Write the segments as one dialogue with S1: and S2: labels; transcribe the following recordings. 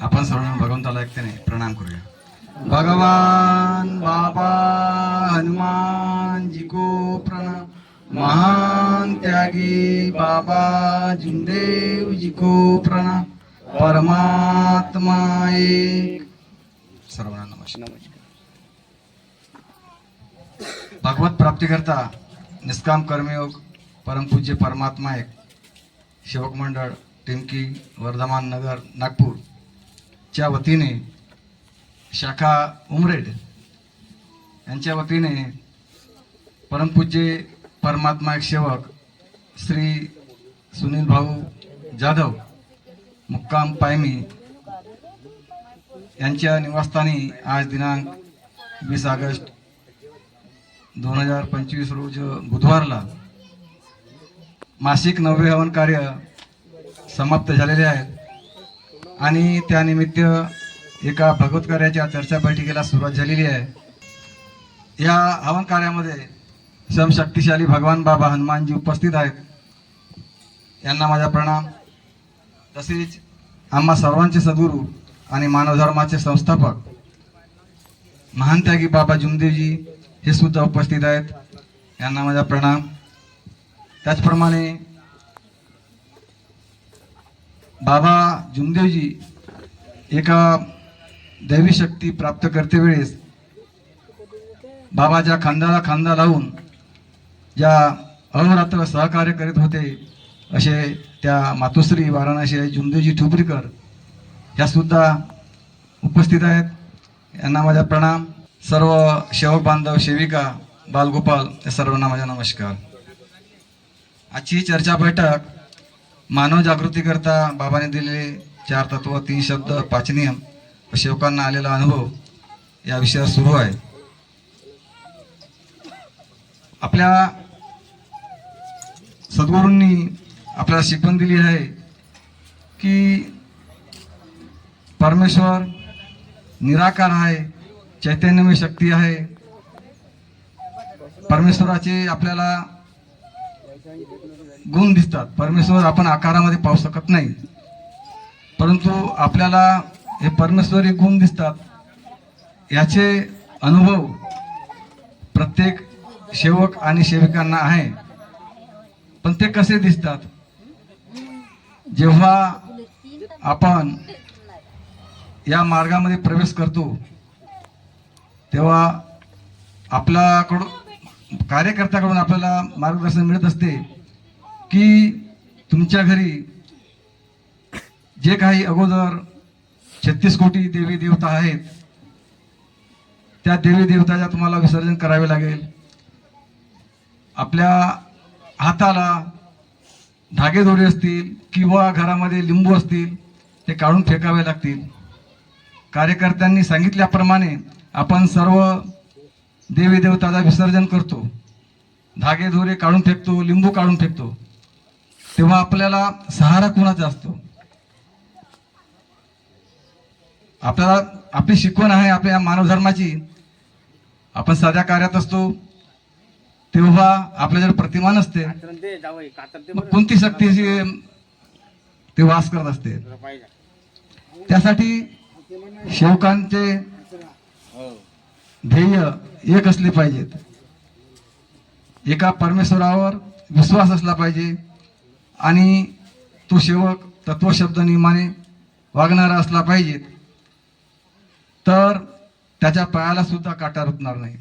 S1: आपण सर्व भगवंताला ऐकते प्रणाम करूया. भगवान बाबा हनुमान जी को प्रणाम महान त्यागी बाबा जिंदेव जी को प्रणाम परमात्मा एक. सर्वांना नमस्कार. भगवत प्राप्तीकरता निष्काम कर्मयोग परमपूज्य परमात्मा एक. शिवक मंडळ टिमकी वर्धमान नगर नागपूर. च्या वतीने शाखा उमरेड यांच्या वतीने परमपूज्य परमात्मा एक सेवक श्री सुनील भाऊ जाधव मुक्काम पायमी यांच्या निवासस्थानी आज दिनांक वीस ऑगस्ट दोन हजार पंचवीस रोज बुधवारला मासिक नव्य हवन कार्य समाप्त झालेले आहेत. आणि त्यानिमित्त एका भगवत कार्याच्या चर्चा बैठकीला सुरुवात झालेली आहे. या हवन कार्यामध्ये समशक्तिशाली भगवान बाबा हनुमानजी उपस्थित आहेत. यांना माझा प्रणाम. तसेच आम्हा सर्वांचे सद्गुरू आणि मानवधर्माचे संस्थापक महान त्यागी बाबा जुमदेवजी हे सुद्धा उपस्थित आहेत. यांना माझा प्रणाम. त्याचप्रमाणे बाबा जुमदेवजी एका दैवी शक्ती प्राप्त करते वेळेस बाबाच्या खांद्याला खांदा लावून ज्या अहोरात्र सहकार्य करीत होते असे त्या मातोश्री वाराणसी जुमदेवजी ठुबरीकर ह्यासुद्धा उपस्थित आहेत. यांना माझा प्रणाम. सर्व सेवक बांधव सेविका बालगोपाल या सर्वांना माझा नमस्कार. आजची चर्चा बैठक मानव जागृतीकरता बाबाने दिलेले चार तत्व तीन शब्द पाच नियम व सेवकांना आलेला अनुभव या विषयावर सुरू आहे. आपल्या सद्गुरूंनी आपल्याला शिकवण दिली आहे की परमेश्वर निराकार आहे चैतन्यमय शक्ती आहे. परमेश्वराचे आपल्याला गुण दिसतात. परमेश्वर आपण आकारामध्ये पाहू शकत नाही. परंतु आपल्याला हे परमेश्वरी गुण दिसतात. याचे अनुभव प्रत्येक सेवक आणि सेविकांना आहे. पण ते कसे दिसतात? जेव्हा आपण या मार्गामध्ये प्रवेश करतो तेव्हा आपल्याकडून कार्यकर्त्याकडून आपल्याला मार्गदर्शन मिळत असते. की तुमच्या घरी जे काही अगोदर छत्तीस कोटी देवी देवता आहेत त्या देवी देवताच्या तुम्हाला विसर्जन करावे लागेल. आपल्या हाताला धागेदोरे असतील किंवा घरामध्ये लिंबू असतील ते काढून फेकावे लागतील. कार्यकर्त्यांनी सांगितल्याप्रमाणे आपण सर्व देवी देवताला विसर्जन करतो. धागेदोरे काढून फेकतो लिंबू काढून फेकतो. तेव्हा आपल्याला सहारा कुणाचा असतो? आपल्याला आपली शिकवण आहे आपल्या मानव धर्माची. आपण साध्या कार्यात असतो तेव्हा आपल्याजवळ प्रतिमा नसते कोणती शक्ती ते वास करत असते. त्यासाठी शेवकांचे ध्येय एक असले पाहिजेत. एका परमेश्वरावर विश्वास असला पाहिजे. आणि तो सेवक तत्वशब्द नियमाने वागणारा असला पाहिजे तर त्याच्या पायाला सुद्धा काटा रुतणार नाही.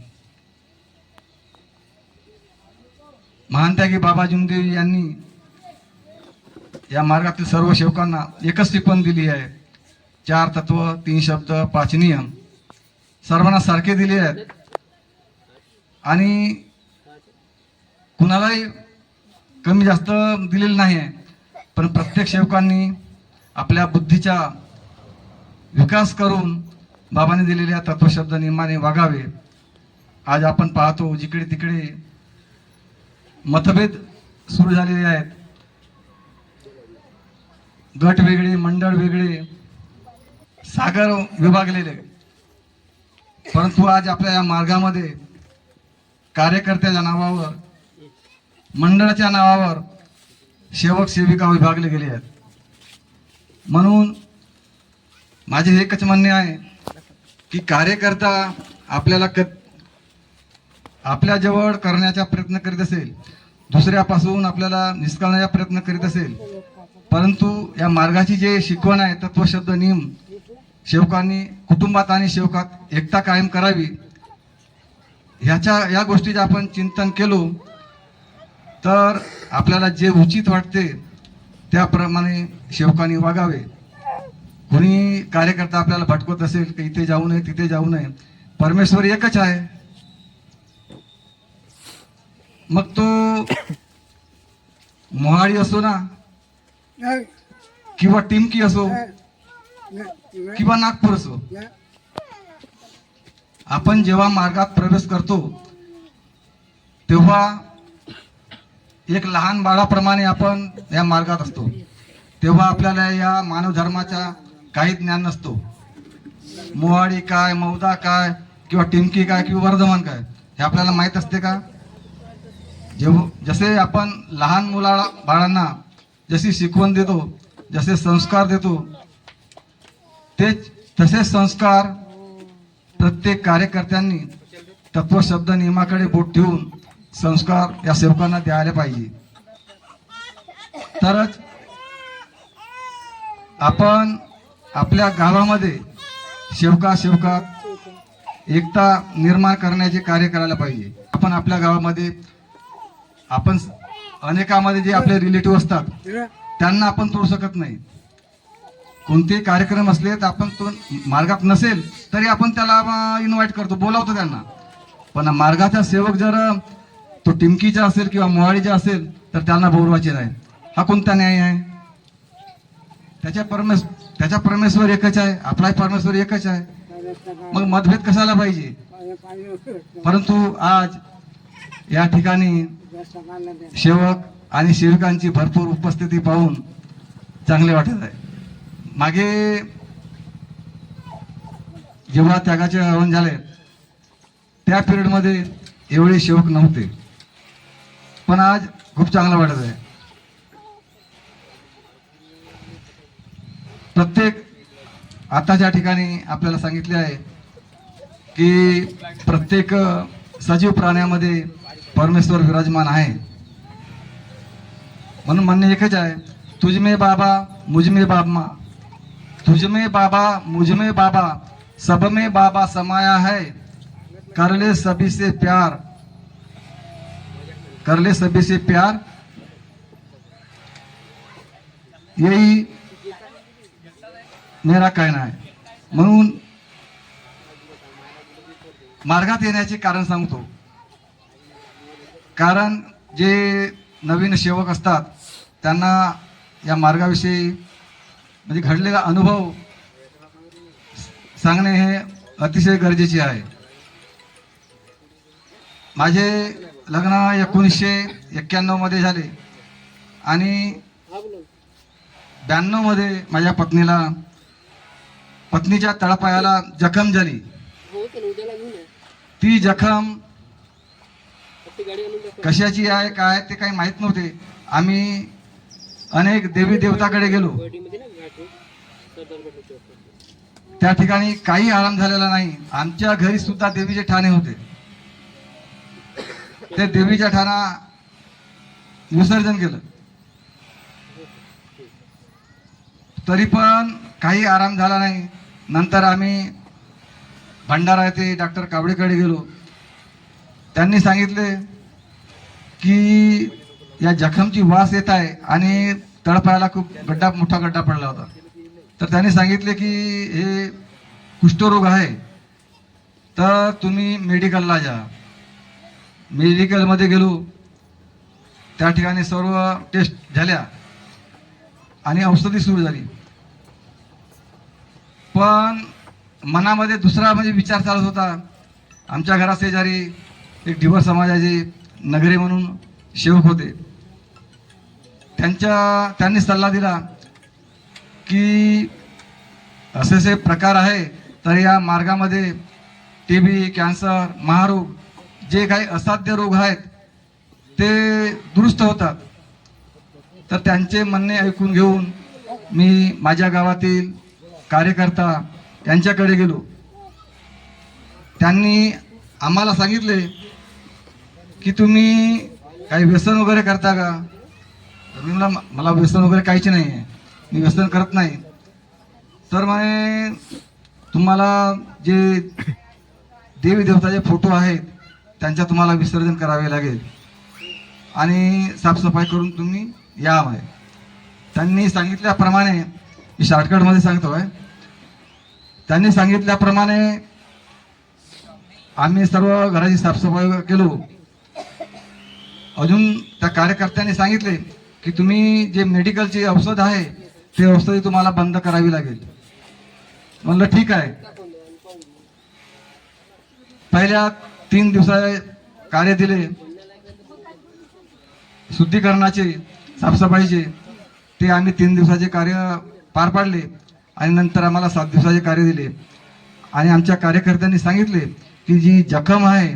S1: महानत्यागी बाबा जुमदेव यांनी या मार्गातील सर्व सेवकांना एकच टिपण दिली आहे. चार तत्व तीन शब्द पाच नियम सर्वांना सारखे दिले आहेत. आणि कुणालाही कमी जास्त दिलेलं नाही आहे. पण प्रत्येक सेवकांनी आपल्या बुद्धीचा विकास करून बाबांनी दिलेल्या तत्वशब्द नियमाने वागावे. आज आपण पाहतो जिकडे तिकडे मतभेद सुरू झालेले आहेत. गट वेगळे मंडळ वेगळे सागर विभागलेले. परंतु आज आपल्या या मार्गामध्ये कार्यकर्त्याच्या नावावर मंडळाच्या नावावर सेवक सेविका विभागले गेले आहेत. म्हणून माझे एकच म्हणणे आहे की कार्यकर्ता आपल्याला क आपल्याजवळ करण्याचा प्रयत्न करीत असेल दुसऱ्यापासून आपल्याला निसकळण्याचा प्रयत्न करीत असेल परंतु या मार्गाची जे शिकवण आहे तत्वशब्द नियम सेवकांनी कुटुंबात आणि सेवकात एकता कायम करावी. ह्याच्या या गोष्टीचे आपण चिंतन केलो. तर आपल्याला जे उचित वाटते त्याप्रमाणे शेवकांनी वागावे. कोणी कार्यकर्ता आपल्याला भटकवत असेल की इथे जाऊ नये तिथे जाऊ नये परमेश्वर एकच आहे. मग तो मोहाळी असो ना किंवा टिमकी असो किंवा नागपूर असो आपण जेव्हा मार्गात प्रवेश करतो तेव्हा एक लहान बाळाप्रमाणे आपण या मार्गात असतो. तेव्हा आपल्याला या मानव धर्माचा काही ज्ञान नसतो. मोहाडी काय मौदा काय किंवा टिमकी काय किंवा वर्धमान काय हे आपल्याला माहीत असते का? जेव्हा जसे आपण लहान मुला बाळांना जशी शिकवण देतो जसे संस्कार देतो तेच तसे संस्कार प्रत्येक कार्यकर्त्यांनी तत्वशब्द नियमाकडे बोट ठेवून संस्कार या सेवकांना द्यायला पाहिजे. तरच आपण आपल्या गावामध्ये सेवका सेवका एकता निर्माण करण्याचे कार्य करायला पाहिजे. आपण आपल्या गावामध्ये आपण अनेकामध्ये जे आपले रिलेटिव्ह असतात त्यांना आपण तोडू शकत नाही. कोणतेही कार्यक्रम असले तर आपण तो मार्गात नसेल तरी आपण त्याला इन्व्हाइट करतो बोलावतो त्यांना. पण मार्गाचा सेवक जर तो टिमकीचा असेल किंवा मोहाळीचा असेल तर त्यांना बोलवायचे नाही. हा कोणता न्याय आहे? त्याच्या परमेश त्याच्या परमेश्वर एकच आहे आपलाही परमेश्वर एकच आहे. मग मतभेद कशाला पाहिजे? परंतु आज या ठिकाणी सेवक आणि सेविकांची भरपूर उपस्थिती पाहून चांगले वाटत आहे. मागे जेव्हा त्यागाचे हवन झाले त्या पिरियडमध्ये एवढे सेवक नव्हते. पण आज खूप चांगलं वाटत आहे. प्रत्येक आताच्या ठिकाणी आपल्याला सांगितले आहे की प्रत्येक सजीव प्राण्यामध्ये परमेश्वर विराजमान आहे. म्हणून म्हणणे एकच आहे तुझमे बाबा मुझमे बाबा तुझमे बाबा मुझमे बाबा सबमे बाबा समाया है करले सभी से प्यार. कर ले सभी से प्यार. यही मेरा कहना है म्हणून मार्गात येण्याचे कारण सांगतो. कारण जे नवीन सेवक असतात त्यांना या मार्गाविषयी म्हणजे घडलेला अनुभव सांगणे हे अतिशय गरजेचे आहे. माझे लग्न एकोणीसशे एक्क्याण्णवमध्ये झाले. आणि ब्याण्णवमध्ये माझ्या पत्नीला पत्नीच्या तळपायाला जखम झाली. ती जखम कशाची आहे काय ते काही माहीत नव्हते. आम्ही अनेक देवी देवताकडे गेलो. त्या ठिकाणी काही आराम झालेला नाही. आमच्या घरी सुद्धा देवीचे ठाणे होते. ते देवीच्या ठाणा विसर्जन केलं. तरी पण काही आराम झाला नाही. नंतर आम्ही भंडारा येथे डॉक्टर कावडेकडे गेलो. त्यांनी सांगितले की या जखमची वास येत आहे आणि तळपायाला खूप गड्डा मोठा गड्डा पडला होता. तर त्यांनी सांगितले की हे कुष्ठरोग आहे तर तुम्ही मेडिकलला जा. मेडिकलमध्ये गेलो. त्या ठिकाणी सर्व टेस्ट झाल्या आणि औषधी सुरू झाली. पण मनामध्ये दुसरा म्हणजे विचार चालत होता. आमच्या घरा शेजारी एक ढिवर समाजाचे नगरे म्हणून सेवक होते. त्यांच्या त्यांनी सल्ला दिला की असे असे प्रकार आहे तर या मार्गामध्ये टी बी कॅन्सर महारोग जे काही असाध्य रोग आहेत ते दुरुस्त होतात. तर त्यांचे म्हणणे ऐकून घेऊन मी माझ्या गावातील कार्यकर्ता यांच्याकडे गेलो. त्यांनी आम्हाला सांगितले की तुम्ही काही व्यसन वगैरे करता का? तर मी म्हणला मला व्यसन वगैरे काहीच नाही आहे. मी व्यसन करत नाही. तर म्हणे तुम्हाला जे देवी देवताचे फोटो आहेत त्यांच्या तुम्हाला विसर्जन करावे लागेल. आणि साफसफाई करून तुम्ही या मग त्यांनी सांगितल्याप्रमाणे मी शॉर्टकटमध्ये सांगतोय. त्यांनी सांगितल्याप्रमाणे आम्ही सर्व घराची साफसफाई केलो. अजून त्या कार्यकर्त्यांनी सांगितले की तुम्ही जे मेडिकलची औषध आहे ते औषधी तुम्हाला बंद करावी लागेल. म्हणलं ठीक आहे. पहिल्या तीन दिवसाचे कार्य दिले. शुद्धीकरणाचे साफसफाईचे ते आम्ही तीन दिवसाचे कार्य पार पाडले आणि नंतर आम्हाला सात दिवसाचे कार्य दिले. आणि आमच्या कार्यकर्त्यांनी सांगितले की जी जखम आहे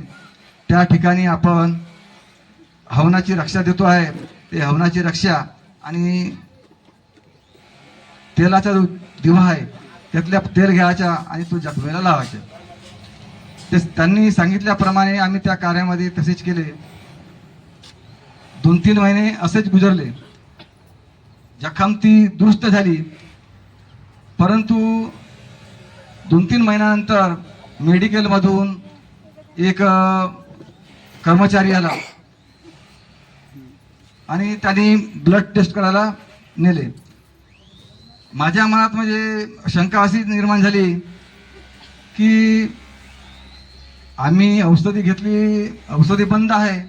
S1: त्या ठिकाणी आपण हवनाची रक्षा देतो आहे. ते हवनाची रक्षा आणि तेलाचा जो दिवा आहे त्यातल्या तेल घ्यायचा आणि तो जखमेला लावायचा. ते त्यांनी सांगितल्याप्रमाणे आम्ही त्या कार्यामध्ये तसेच केले. दोन तीन महिने असेच गुजरले. जखम ती दुरुस्त झाली. परंतु दोन तीन महिन्यानंतर मेडिकलमधून एक कर्मचारी आला. आणि त्यांनी ब्लड टेस्ट करायला नेले. माझ्या मनात म्हणजे शंका अशी निर्माण झाली की आम्ही औषधी घेतली औषधी बंद आहे.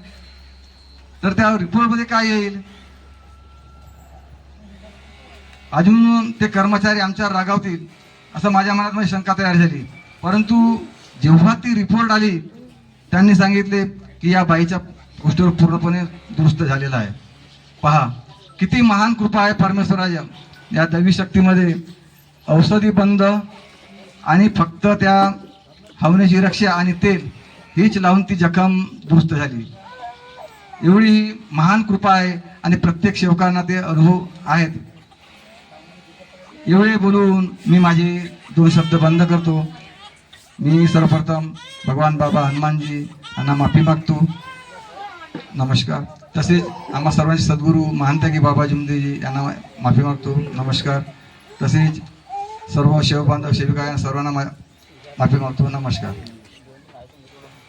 S1: तर त्या रिपोर्टमध्ये काय येईल? अजून ते कर्मचारी आमच्यावर रागावतील असं माझ्या मनात माझी शंका तयार झाली. परंतु जेव्हा ती रिपोर्ट आली त्यांनी सांगितले की या बाईच्या गोष्टीवर पूर्णपणे दुरुस्त झालेला आहे. पहा किती महान कृपा आहे परमेश्वराच्या या दैवी शक्तीमध्ये औषधी बंद आणि फक्त त्या हवनेची रक्षा आणि तेल हीच लावून ती जखम दुरुस्त झाली. एवढी ही महान कृपा आहे आणि प्रत्येक सेवकांना ते अनुभव आहेत. एवढे बोलून मी माझे दोन शब्द बंद करतो. मी सर्वप्रथम भगवान बाबा हनुमानजी यांना माफी मागतो. नमस्कार. तसेच आम्हा सर्वांचे सद्गुरू महांतकी बाबा जुमदेजी यांना माफी मागतो. नमस्कार. तसेच सर्व शिवबांधव सेविका यांना सर्वांना मा- माफी मागतो नमस्कार